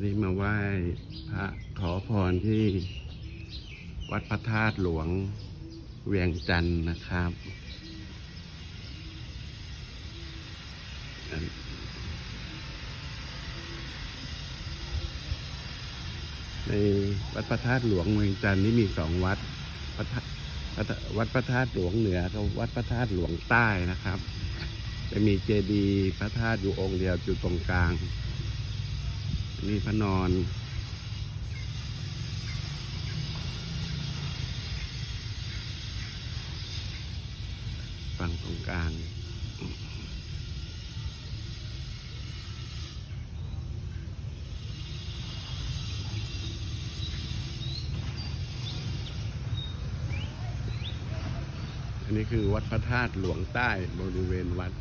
นนี้มาไหว้พระขอพรที่วัดพระธาตุหลวงเวียงจันทร์นะครับ ในวัดพระธาตุหลวงเวียงจันทร์นี่มีสองวัดพระธาตุวัดพระธาตุหลวงเหนือกับวัดพระธาตุหลวงใต้นะครับ จะมีเจดีย์พระธาตุอยู่องค์เดียวอยู่ตรงกลาง นี่พระนอนฝั่งตรงกลางอันนี้คือวัดพระธาตุหลวงใต้บริเวณวัด